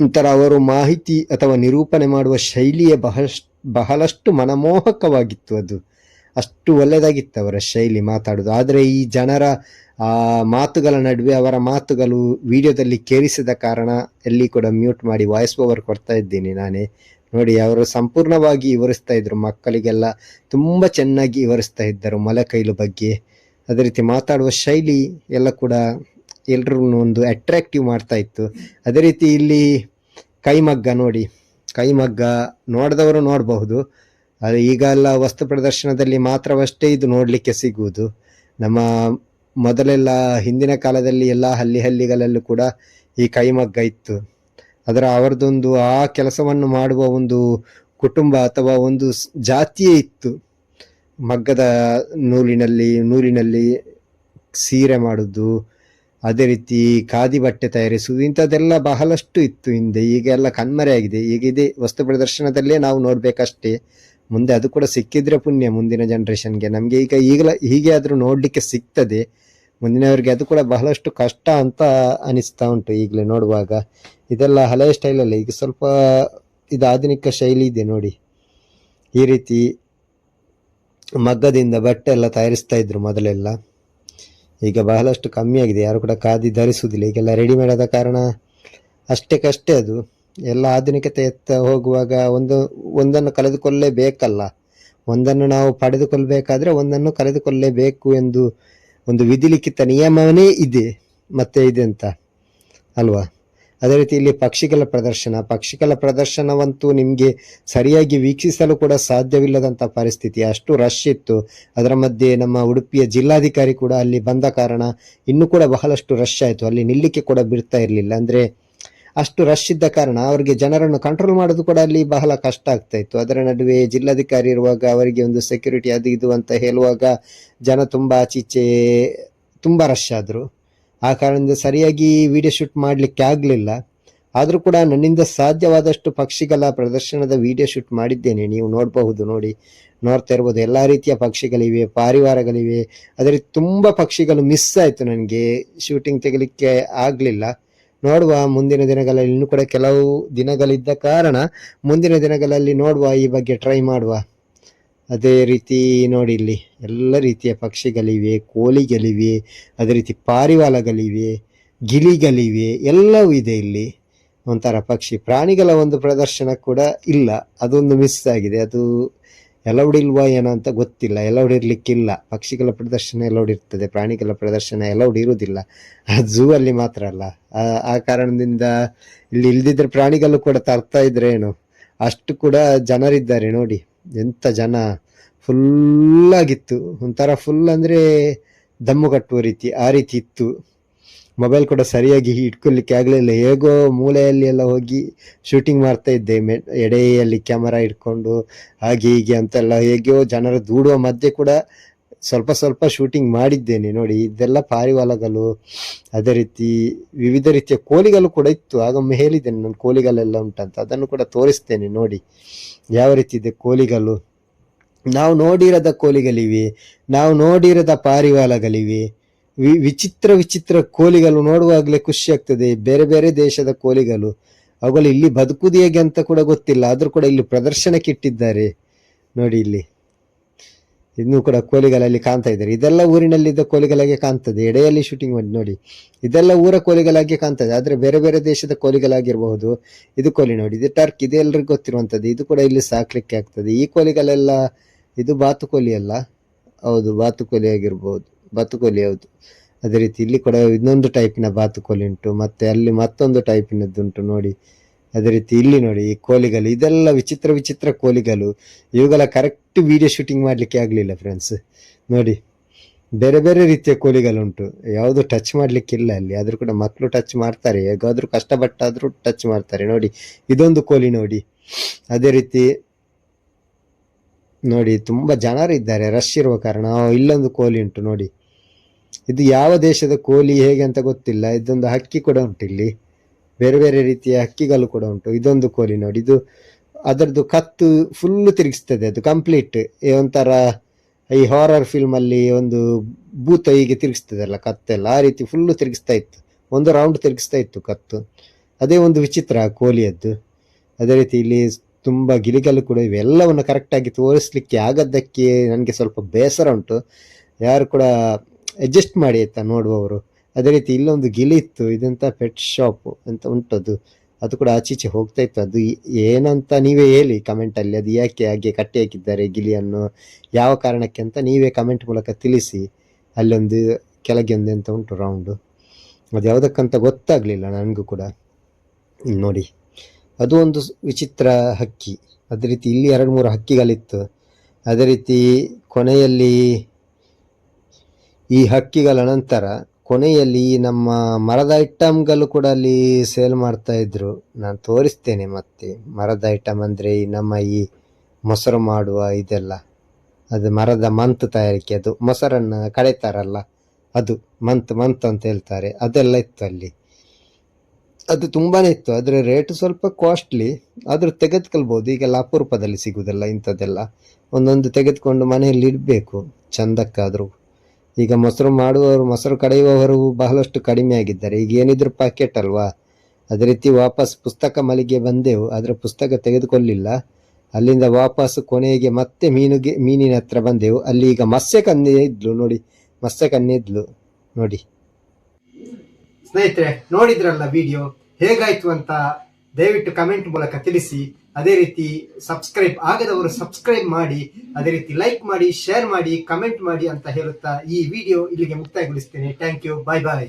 ಒಂಥರ ಅವರು ಮಾಹಿತಿ ಅಥವಾ ನಿರೂಪಣೆ ಮಾಡುವ ಶೈಲಿಯೇ ಬಹಳಷ್ಟು ಬಹಳಷ್ಟು ಮನಮೋಹಕವಾಗಿತ್ತು ಅದು. ಅಷ್ಟು ಒಳ್ಳೆಯದಾಗಿತ್ತು ಅವರ ಶೈಲಿ ಮಾತಾಡೋದು ಆದರೆ ಈ ಜನರ ಮಾತುಗಳ ನಡುವೆ ಅವರ ಮಾತುಗಳು ವಿಡಿಯೋದಲ್ಲಿ ಕೇಳಿಸಿದ ಕಾರಣ ಎಲ್ಲಿ ಕೂಡ ಮ್ಯೂಟ್ ಮಾಡಿ ವಾಯ್ಸ್ ಓವರ್ ಕೊಡ್ತಾ ಇದ್ದೀನಿ ನಾನೇ. ನೋಡಿ, ಅವರು ಸಂಪೂರ್ಣವಾಗಿ ವಿವರಿಸ್ತಾ ಇದ್ರು. ಮಕ್ಕಳಿಗೆಲ್ಲ ತುಂಬ ಚೆನ್ನಾಗಿ ವಿವರಿಸ್ತಾ ಇದ್ದರು ಮೊಲಕೈಲು ಬಗ್ಗೆ. ಅದೇ ರೀತಿ ಮಾತಾಡುವ ಶೈಲಿ ಎಲ್ಲ ಕೂಡ ಎಲ್ಲರೂ ಒಂದು ಅಟ್ರಾಕ್ಟಿವ್ ಮಾಡ್ತಾ ಇತ್ತು. ಅದೇ ರೀತಿ ಇಲ್ಲಿ ಕೈಮಗ್ಗ ನೋಡಿ. ಕೈಮಗ್ಗ ನೋಡಿದವರು ನೋಡಬಹುದು. ಅದು ಈಗ ಎಲ್ಲ ವಸ್ತು ಪ್ರದರ್ಶನದಲ್ಲಿ ಮಾತ್ರವಷ್ಟೇ ಇದು ನೋಡಲಿಕ್ಕೆ ಸಿಗುವುದು. ನಮ್ಮ ಮೊದಲೆಲ್ಲ ಹಿಂದಿನ ಕಾಲದಲ್ಲಿ ಎಲ್ಲ ಹಳ್ಳಿ ಹಳ್ಳಿಗಳಲ್ಲೂ ಕೂಡ ಈ ಕೈಮಗ್ಗ ಇತ್ತು. ಅದರ ಅವರದೊಂದು ಆ ಕೆಲಸವನ್ನು ಮಾಡುವ ಒಂದು ಕುಟುಂಬ ಅಥವಾ ಒಂದು ಜಾತಿಯೇ ಇತ್ತು. ಮಗ್ಗದ ನೂಲಿನಲ್ಲಿ ನೂಲಿನಲ್ಲಿ ಸೀರೆ ಮಾಡುವುದು, ಅದೇ ರೀತಿ ಖಾದಿ ಬಟ್ಟೆ ತಯಾರಿಸುವುದು, ಇಂಥದ್ದೆಲ್ಲ ಬಹಳಷ್ಟು ಇತ್ತು ಹಿಂದೆ. ಈಗ ಎಲ್ಲ ಕಣ್ಮರೆಯಾಗಿದೆ. ಈಗ ಇದೆ ವಸ್ತು ಪ್ರದರ್ಶನದಲ್ಲೇ ನಾವು ನೋಡ್ಬೇಕಷ್ಟೇ. ಮುಂದೆ ಅದು ಕೂಡ ಸಿಕ್ಕಿದ್ರೆ ಪುಣ್ಯ ಮುಂದಿನ ಜನ್ರೇಷನ್ಗೆ ನಮಗೆ ಈಗ ಈಗಲ, ಹೀಗೆ ಆದರೂ ನೋಡಲಿಕ್ಕೆ ಸಿಗ್ತದೆ. ಮುಂದಿನವರಿಗೆ ಅದು ಕೂಡ ಬಹಳಷ್ಟು ಕಷ್ಟ ಅಂತ ಅನಿಸ್ತಾ ಉಂಟು ಈಗಲೇ ನೋಡುವಾಗ. ಇದೆಲ್ಲ ಹಳೆಯ ಸ್ಟೈಲಲ್ಲಿ ಈಗ ಸ್ವಲ್ಪ ಇದು ಆಧುನಿಕ ಶೈಲಿ ಇದೆ ನೋಡಿ. ಈ ರೀತಿ ಮಗ್ಗದಿಂದ ಬಟ್ಟೆ ಎಲ್ಲ ತಯಾರಿಸ್ತಾ ಇದ್ರು ಮೊದಲೆಲ್ಲ. ಈಗ ಬಹಳಷ್ಟು ಕಮ್ಮಿ ಆಗಿದೆ ಯಾರು ಕೂಡ ಖಾದಿ ಧರಿಸುವುದಿಲ್ಲ. ಈಗೆಲ್ಲ ರೆಡಿಮೇಡ್ ಆದ ಕಾರಣ ಅಷ್ಟೇ ಕಷ್ಟೇ ಅದು. ಎಲ್ಲ ಆಧುನಿಕತೆ ಎತ್ತ ಹೋಗುವಾಗ ಒಂದು, ಒಂದನ್ನು ಕಳೆದುಕೊಳ್ಳಲೇಬೇಕಲ್ಲ ಒಂದನ್ನು ನಾವು ಪಡೆದುಕೊಳ್ಬೇಕಾದ್ರೆ ಒಂದನ್ನು ಕಳೆದುಕೊಳ್ಳಲೇಬೇಕು ಎಂದು ಒಂದು ವಿಧಿಲಿಖಿತ ನಿಯಮವೇ ಇದೆ, ಮತ್ತೆ ಇದೆ ಅಂತ ಅಲ್ವಾ? ಅದೇ ರೀತಿ ಇಲ್ಲಿ ಪಕ್ಷಿಗಳ ಪ್ರದರ್ಶನ. ಪಕ್ಷಿಗಳ ಪ್ರದರ್ಶನವಂತೂ ನಿಮಗೆ ಸರಿಯಾಗಿ ವೀಕ್ಷಿಸಲು ಕೂಡ ಸಾಧ್ಯವಿಲ್ಲದಂಥ ಪರಿಸ್ಥಿತಿ. ಅಷ್ಟು ರಶ್ ಇತ್ತು. ಅದರ ಮಧ್ಯೆ ನಮ್ಮ ಉಡುಪಿಯ ಜಿಲ್ಲಾಧಿಕಾರಿ ಕೂಡ ಅಲ್ಲಿ ಬಂದ ಕಾರಣ ಇನ್ನೂ ಕೂಡ ಬಹಳಷ್ಟು ರಶ್ ಆಯಿತು. ಅಲ್ಲಿ ನಿಲ್ಲಿಕ್ಕೆ ಕೂಡ ಬಿಡ್ತಾ ಇರಲಿಲ್ಲ. ಅಂದರೆ ಅಷ್ಟು ರಶ್ ಇದ್ದ ಕಾರಣ ಅವರಿಗೆ ಜನರನ್ನು ಕಂಟ್ರೋಲ್ ಮಾಡೋದು ಕೂಡ ಅಲ್ಲಿ ಬಹಳ ಕಷ್ಟ ಆಗ್ತಾ ಇತ್ತು. ಅದರ ನಡುವೆ ಜಿಲ್ಲಾಧಿಕಾರಿ ಇರುವಾಗ ಅವರಿಗೆ ಒಂದು ಸೆಕ್ಯೂರಿಟಿ ಅದು ಇದು ಅಂತ ಹೇಳುವಾಗ ಜನ ತುಂಬ ಆಚೀಚೆ, ತುಂಬ ರಶ್ ಆದರು. ಆ ಕಾರಣದಿಂದ ಸರಿಯಾಗಿ ವಿಡಿಯೋ ಶೂಟ್ ಮಾಡಲಿಕ್ಕೆ ಆಗಲಿಲ್ಲ. ಆದರೂ ಕೂಡ ನನ್ನಿಂದ ಸಾಧ್ಯವಾದಷ್ಟು ಪಕ್ಷಿಗಳ ಪ್ರದರ್ಶನದ ವಿಡಿಯೋ ಶೂಟ್ ಮಾಡಿದ್ದೇನೆ. ನೀವು ನೋಡಬಹುದು, ನೋಡಿ. ನೋಡ್ತಾ ಇರ್ಬೋದು. ಎಲ್ಲ ರೀತಿಯ ಪಕ್ಷಿಗಳಿವೆ, ಪಾರಿವಾರಗಳಿವೆ. ಅದರಲ್ಲಿ ತುಂಬ ಪಕ್ಷಿಗಳು ಮಿಸ್ ಆಯಿತು ನನಗೆ. ಶೂಟಿಂಗ್ ತೆಗಲಿಕ್ಕೆ ಆಗಲಿಲ್ಲ. ನೋಡುವ ಮುಂದಿನ ದಿನಗಳಲ್ಲಿ, ಇನ್ನೂ ಕೂಡ ಕೆಲವು ದಿನಗಳಿದ್ದ ಕಾರಣ ಮುಂದಿನ ದಿನಗಳಲ್ಲಿ ನೋಡುವ ಈ ಬಗ್ಗೆ ಟ್ರೈ ಮಾಡುವ. ಅದೇ ರೀತಿ ನೋಡಿ ಇಲ್ಲಿ, ಎಲ್ಲ ರೀತಿಯ ಪಕ್ಷಿಗಳಿವೆ, ಕೋಳಿಗಳಿವೆ, ಅದೇ ರೀತಿ ಪಾರಿವಾಳಗಳಿವೆ, ಗಿಳಿಗಳಿವೆ, ಎಲ್ಲವೂ ಇದೆ ಇಲ್ಲಿ. ಒಂಥರ ಪಕ್ಷಿ, ಪ್ರಾಣಿಗಳ ಒಂದು ಪ್ರದರ್ಶನ ಕೂಡ ಇಲ್ಲ, ಅದೊಂದು ಮಿಸ್ ಆಗಿದೆ. ಅದು ಎಲ್ಲವೂ ಇಲ್ವಾ ಏನೋ ಅಂತ ಗೊತ್ತಿಲ್ಲ ಎಲೌಡ್ ಇರ್ಲಿಕ್ಕಿಲ್ಲ ಪಕ್ಷಿಗಳ ಪ್ರದರ್ಶನ ಎಲೌಡ್ ಇರ್ತದೆ ಪ್ರಾಣಿಗಳ ಪ್ರದರ್ಶನ ಎಲೌಡ್ ಇರುವುದಿಲ್ಲ ಆ ಝೂ ಅಲ್ಲಿ ಮಾತ್ರ ಅಲ್ಲ. ಆ- ಕಾರಣದಿಂದ ಇಲ್ಲಿ ಇಲ್ದಿದ್ರೆ ಪ್ರಾಣಿಗಳು ಕೂಡ ತರ್ತಾ ಇದ್ರೆ ಏನು? ಅಷ್ಟು ಕೂಡ ಜನರಿದ್ದಾರೆ ನೋಡಿ. ಎಂತ ಜನ? ಫುಲ್ ಆಗಿತ್ತು. ಒಂಥರ ಫುಲ್ ಅಂದ್ರೆ ದಮ್ಮು ಕಟ್ಟುವ ರೀತಿ, ಆ ರೀತಿ ಇತ್ತು. ಮೊಬೈಲ್ ಕೂಡ ಸರಿಯಾಗಿ ಇಟ್ಕೊಳ್ಲಿಕ್ಕೆ ಆಗಲಿಲ್ಲ. ಹೇಗೋ ಮೂಲೆಯಲ್ಲಿ ಎಲ್ಲ ಹೋಗಿ ಶೂಟಿಂಗ್ ಮಾಡ್ತಾ ಇದ್ದೆ. ಮೆ, ಎಡೆಯಲ್ಲಿ ಕ್ಯಾಮರಾ ಇಟ್ಕೊಂಡು, ಹಾಗೆ ಹೀಗೆ ಅಂತೆಲ್ಲ ಹೇಗೋ ಜನರ ದೂಡುವ ಮಧ್ಯೆ ಕೂಡ ಸ್ವಲ್ಪ ಸ್ವಲ್ಪ ಶೂಟಿಂಗ್ ಮಾಡಿದ್ದೇನೆ. ನೋಡಿ, ಇದೆಲ್ಲ ಪಾರಿವಾಳಗಳು, ಅದೇ ರೀತಿ ವಿವಿಧ ರೀತಿಯ ಕೋಳಿಗಳು ಕೂಡ ಇತ್ತು. ಆಗ ಹೇಳಿದ್ದೇನೆ ನಾನು ಕೋಳಿಗಳೆಲ್ಲ ಉಂಟಂತ. ಅದನ್ನು ಕೂಡ ತೋರಿಸ್ತೇನೆ, ನೋಡಿ ಯಾವ ರೀತಿ ಇದೆ ಕೋಳಿಗಳು ನಾವು ನೋಡಿರದ ಕೋಳಿಗಳಿವೆ ನಾವು ನೋಡಿರದ ಪಾರಿವಾಳಗಳಿವೆ. ವಿಚಿತ್ರ ವಿಚಿತ್ರ ಕೋಳಿಗಳು ನೋಡುವಾಗಲೇ ಖುಷಿ ಆಗ್ತದೆ. ಬೇರೆ ಬೇರೆ ದೇಶದ ಕೋಳಿಗಳು ಅವುಗಳು ಇಲ್ಲಿ ಬದುಕುದು ಹೇಗೆ ಅಂತ ಕೂಡ ಗೊತ್ತಿಲ್ಲ. ಆದರೂ ಕೂಡ ಇಲ್ಲಿ ಪ್ರದರ್ಶನಕ್ಕೆ ಇಟ್ಟಿದ್ದಾರೆ. ನೋಡಿ ಇಲ್ಲಿ. ಇನ್ನೂ ಕೂಡ ಕೋಳಿಗಳಲ್ಲಿ ಕಾಣ್ತಾ ಇದ್ದಾರೆ. ಇದೆಲ್ಲ ಊರಿನಲ್ಲಿದ್ದ ಕೋಳಿಗಳಾಗೆ ಕಾಣ್ತದೆ. ಎಡೆಯಲ್ಲಿ ಶೂಟಿಂಗ್ ಮಾಡಿ, ನೋಡಿ. ಇದೆಲ್ಲ ಊರ ಕೋಳಿಗಳಾಗೆ ಕಾಣ್ತದೆ. ಆದರೆ ಬೇರೆ ಬೇರೆ ದೇಶದ ಕೋಳಿಗಳಾಗಿರಬಹುದು ಇದು ಕೋಳಿ ನೋಡಿ. ಇದು ಟರ್ಕ್. ಇದು ಎಲ್ರಿಗೂ ಗೊತ್ತಿರುವಂಥದ್ದು. ಇದು ಕೂಡ ಇಲ್ಲಿ ಸಾಕಲಿಕ್ಕೆ ಆಗ್ತದೆ. ಈ ಕೋಳಿಗಳೆಲ್ಲ ಇದು ಬಾತುಕೋಳಿ ಅಲ್ಲ. ಹೌದು ಬಾತುಕೋಳಿ ಆಗಿರ್ಬೋದು. ಬಾತುಕೋಳಿ ಹೌದು. ಅದೇ ರೀತಿ ಇಲ್ಲಿ ಕೂಡ ಇನ್ನೊಂದು ಟೈಪಿನ ಬಾತುಕೋಳಿ ಉಂಟು, ಮತ್ತೆ ಅಲ್ಲಿ ಮತ್ತೊಂದು ಟೈಪಿನದ್ದುಂಟು ನೋಡಿ. ಅದೇ ರೀತಿ ಇಲ್ಲಿ ನೋಡಿ ಈ ಕೋಳಿಗಳು ಇದೆಲ್ಲ ವಿಚಿತ್ರ ವಿಚಿತ್ರ ಕೋಳಿಗಳು ಇವುಗಳ ಕರೆಕ್ಟ್ ವಿಡಿಯೋ ಶೂಟಿಂಗ್ ಮಾಡಲಿಕ್ಕೆ ಆಗಲಿಲ್ಲ ಫ್ರೆಂಡ್ಸ್ ನೋಡಿ, ಬೇರೆ ಬೇರೆ ರೀತಿಯ ಕೋಲಿಗಳುಂಟು. ಯಾವುದು ಟಚ್ ಮಾಡಲಿಕ್ಕಿಲ್ಲ ಅಲ್ಲಿ. ಆದರೂ ಕೂಡ ಮಕ್ಕಳು ಟಚ್ ಮಾಡ್ತಾರೆ. ಹೇಗಾದರೂ ಕಷ್ಟಪಟ್ಟಾದರೂ ಟಚ್ ಮಾಡ್ತಾರೆ. ನೋಡಿ, ಇದೊಂದು ಕೋಳಿ ನೋಡಿ. ಅದೇ ರೀತಿ ನೋಡಿ, ತುಂಬ ಜನರಿದ್ದಾರೆ. ರಶ್ ಇರುವ ಕಾರಣ ಇಲ್ಲೊಂದು ಕೋಳಿ ಉಂಟು ನೋಡಿ. ಇದು ಯಾವ ದೇಶದ ಕೋಳಿ ಹೇಗೆ ಅಂತ ಗೊತ್ತಿಲ್ಲ. ಇದೊಂದು ಹಕ್ಕಿ ಕೂಡ ಉಂಟು ಇಲ್ಲಿ. ಬೇರೆ ಬೇರೆ ರೀತಿಯ ಹಕ್ಕಿಗಳು ಕೂಡ ಉಂಟು. ಇದೊಂದು ಕೋಳಿ ನೋಡಿ. ಇದು ಅದರದ್ದು ಕತ್ತು ಫುಲ್ ತಿರುಗಿಸ್ತದೆ. ಅದು ಕಂಪ್ಲೀಟ್ ಒಂಥರ ಈ ಹಾರರ್ ಫಿಲ್ಮಲ್ಲಿ ಒಂದು ಭೂತ ಹೀಗೆ ತಿರುಗಿಸ್ತದಲ್ಲ ಕತ್ತೆಲ್ಲ. ಆ ರೀತಿ ಫುಲ್ಲು ತಿರುಗಿಸ್ತಾ ಇತ್ತು. ಒಂದು ರೌಂಡ್ ತಿರುಗಿಸ್ತಾ ಇತ್ತು ಕತ್ತು. ಅದೇ ಒಂದು ವಿಚಿತ್ರ ಕೋಲಿಯದ್ದು ಅದೇ ರೀತಿ ಇಲ್ಲಿ ತುಂಬ ಗಿಳಿಗಳು ಕೂಡ ಇವೆ. ಎಲ್ಲವನ್ನು ಕರೆಕ್ಟಾಗಿ ತೋರಿಸ್ಲಿಕ್ಕೆ ಆಗದ್ದಕ್ಕೆ ನನಗೆ ಸ್ವಲ್ಪ ಬೇಸರ ಉಂಟು. ಯಾರು ಕೂಡ ಅಡ್ಜಸ್ಟ್ ಮಾಡಿ ಆಯ್ತಾ ನೋಡುವವರು. ಅದೇ ರೀತಿ ಇಲ್ಲೊಂದು ಗಿಲಿ ಇತ್ತು, ಇದೆಂತ ಪೆಟ್ ಶಾಪ್ ಅಂತ ಉಂಟದು. ಅದು ಕೂಡ ಆಚೀಚೆ ಹೋಗ್ತಾ ಇತ್ತು. ಅದು ಏನಂತ ನೀವೇ ಹೇಳಿ ಕಮೆಂಟಲ್ಲಿ ಅದು ಯಾಕೆ ಹಾಗೆ ಕಟ್ಟಿ ಹಾಕಿದ್ದಾರೆ ಗಿಲಿಯನ್ನು ಯಾವ ಕಾರಣಕ್ಕೆ ಅಂತ ನೀವೇ ಕಮೆಂಟ್ ಮೂಲಕ ತಿಳಿಸಿ. ಅಲ್ಲೊಂದು ಕೆಳಗೆ ಒಂದು ಎಂತ ಉಂಟು ರೌಂಡು ಅದು ಯಾವುದಕ್ಕಂತ ಗೊತ್ತಾಗಲಿಲ್ಲ ನನಗೂ ಕೂಡ. ನೋಡಿ. ಅದು ಒಂದು ವಿಚಿತ್ರ ಹಕ್ಕಿ. ಅದೇ ರೀತಿ ಇಲ್ಲಿ ಎರಡು ಮೂರು ಹಕ್ಕಿಗಳಿತ್ತು. ಅದೇ ರೀತಿ ಕೊನೆಯಲ್ಲಿ ಈ ಹಕ್ಕಿಗಳ ನಂತರ ಕೊನೆಯಲ್ಲಿ ನಮ್ಮ ಮರದ ಐಟಮ್ಗಳು ಕೂಡ ಅಲ್ಲಿ ಸೇಲ್ ಮಾಡ್ತಾ ಇದ್ರು. ನಾನು ತೋರಿಸ್ತೇನೆ ಮತ್ತೆ. ಮರದ ಐಟಮ್ ಅಂದರೆ ಈ ನಮ್ಮ ಈ ಮೊಸರು ಮಾಡುವ ಇದೆಲ್ಲ. ಅದು ಮರದ ಮಂತ್ ತಯಾರಿಕೆ, ಅದು ಮೊಸರನ್ನು ಕಳೆತಾರಲ್ಲ, ಅದು ಮಂತ್ ಮಂತ್ ಅಂತ ಹೇಳ್ತಾರೆ. ಅದೆಲ್ಲ ಇತ್ತು ಅಲ್ಲಿ. ಅದು ತುಂಬಾನೇ ಇತ್ತು. ಅದರ ರೇಟ್ ಸ್ವಲ್ಪ ಕಾಸ್ಟ್ಲಿ ಆದರೂ ತೆಗೆದುಕೊಳ್ಬೋದು. ಈಗೆಲ್ಲ ಅಪರೂಪದಲ್ಲಿ ಸಿಗುವುದಲ್ಲ ಇಂಥದ್ದೆಲ್ಲ. ಒಂದೊಂದು ತೆಗೆದುಕೊಂಡು ಮನೆಯಲ್ಲಿ ಇಡಬೇಕು. ಚಂದಕ್ಕಾದರೂ. ಈಗ ಮೊಸರು ಮಾಡುವವರು, ಮೊಸರು ಕಡೆಯುವವರು ಬಹಳಷ್ಟು ಕಡಿಮೆ ಆಗಿದ್ದಾರೆ. ಈಗ ಏನಿದ್ರು ಪ್ಯಾಕೆಟ್ ಅಲ್ವಾ? ಅದೇ ರೀತಿ ವಾಪಸ್ ಪುಸ್ತಕ ಮಳಿಗೆ ಬಂದೆವು ಅದರ ಪುಸ್ತಕ ತೆಗೆದುಕೊಳ್ಳಿಲ್ಲ. ಅಲ್ಲಿಂದ ವಾಪಸ್ ಕೊನೆಗೆ ಮತ್ತೆ ಮೀನುಗೆ, ಮೀನಿನ ಹತ್ರ ಬಂದೆವು ಅಲ್ಲಿ ಈಗ ಮತ್ಸ್ಯ ಕನ್ನೆ ಇದ್ಲು ನೋಡಿ. ಮತ್ಸ್ಯ ಕನ್ನೆ ಇದ್ಲು ನೋಡಿ. ಸ್ನೇಹಿತರೆ, ನೋಡಿದ್ರಲ್ಲ ವಿಡಿಯೋ ಹೇಗಾಯ್ತು ಅಂತ ದಯವಿಟ್ಟು ಕಮೆಂಟ್ ಮೂಲಕ ತಿಳಿಸಿ. ಅದೇ ರೀತಿ ಸಬ್ಸ್ಕ್ರೈಬ್ ಆಗದವರು ಸಬ್ಸ್ಕ್ರೈಬ್ ಮಾಡಿ, ಅದೇ ರೀತಿ ಲೈಕ್ ಮಾಡಿ ಶೇರ್ ಮಾಡಿ ಕಮೆಂಟ್ ಮಾಡಿ ಅಂತ ಹೇಳುತ್ತಾ ಈ ವಿಡಿಯೋ ಇಲ್ಲಿಗೆ ಮುಕ್ತಾಯಗೊಳಿಸ್ತೇನೆ. Thank you bye bye